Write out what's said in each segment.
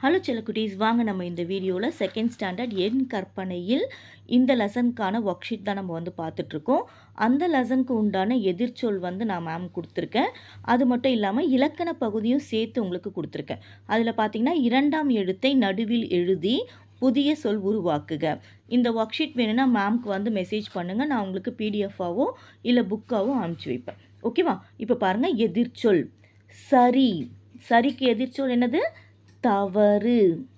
Hello செல்லக்குட்டீஸ் வாங்க நம்ம இந்த வீடியோவில் செகண்ட் ஸ்டாண்டர்ட் என் கற்பனையில் இந்த லெசனுக்கான ஒர்க் ஷீட் தான் நம்ம வந்து பார்த்துட்ருக்கோம். அந்த லெசனுக்கு உண்டான எதிர்ச்சொல் வந்து நான் மேம் கொடுத்துருக்கேன். அது மட்டும் இல்லாமல் இலக்கண பகுதியும் சேர்த்து உங்களுக்கு கொடுத்துருக்கேன். அதில் பார்த்தீங்கன்னா இரண்டாம் எழுத்தை நடுவில் எழுதி புதிய சொல் உருவாக்குக. இந்த ஒர்க் ஷீட் வேணும்னா மேம்க்கு வந்து மெசேஜ் பண்ணுங்கள் நான் உங்களுக்கு பிடிஎஃபாவோ இல்லை புக்காவோ அனுப்பிச்சி வைப்பேன். ஓகேவா இப்போ பாருங்கள் எதிர்ச்சொல். சரி. சரிக்கு எதிர்ச்சொல் என்னது? தவறு.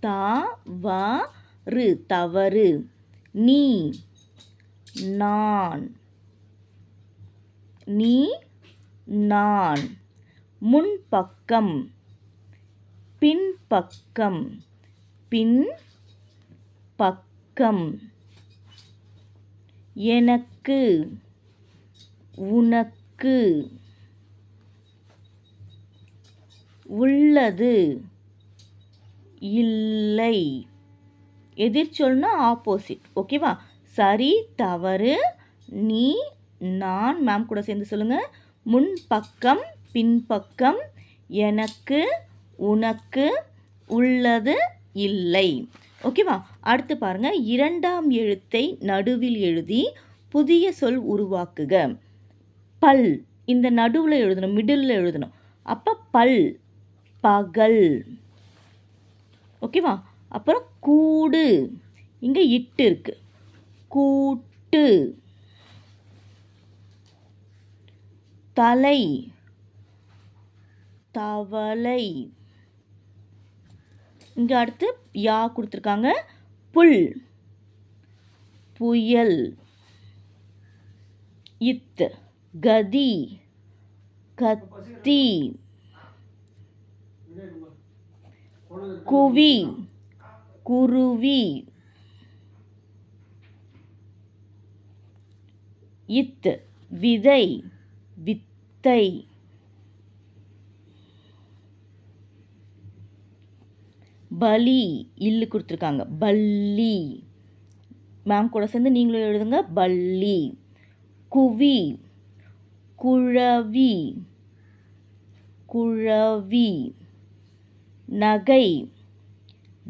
தவறு தவறு. நீ நான். நீ நான். முன்பக்கம் பின்பக்கம் பின் பக்கம். எனக்கு உனக்கு. உள்ளது. இல்லை. எதிர்ச்சொல்னா ஆப்போசிட் ஓகேவா சரி தவறு. நீ நான் மேம் கூட சேர்ந்து சொல்லுங்கள் முன்பக்கம் பின்பக்கம் எனக்கு உனக்கு உள்ளது இல்லை. ஓகேவா அடுத்து பாருங்கள் இரண்டாம் எழுத்தை நடுவில் எழுதி புதிய சொல் உருவாக்குக. பல். இந்த நடுவில் எழுதணும் மிடில் எழுதணும். அப்போ பல். பகல். ஓகேவா? அப்புறம் கூடு. இங்கே இட்டு இருக்கு. கூட்டு. தலை. தவளை. இங்கே அடுத்து யா கொடுத்துருக்காங்க. புல். புயல். இத்து. கதி. கத்தி. குவி. குருவி. இத். விதை. வித்தை. பலி. இல்லு கொடுத்துருக்காங்க. பல்லி. மேம் கூட சேர்ந்து நீங்களும் எழுதுங்க. பல்லி. குவி. குழவி. குழவி. நகை.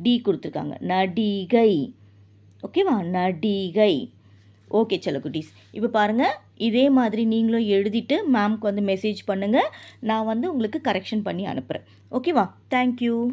டி கொடுத்துருக்காங்க. நடிகை. ஓகேவா? நடிகை. ஓகே செல்ல குட்டீஸ். இப்போ பாருங்கள் இதே மாதிரி நீங்களும் எழுதிட்டு மேம்க்கு வந்து மெசேஜ் பண்ணுங்கள் நான் வந்து உங்களுக்கு கரெக்ஷன் பண்ணி அனுப்புகிறேன் ஓகேவா? தேங்க்யூ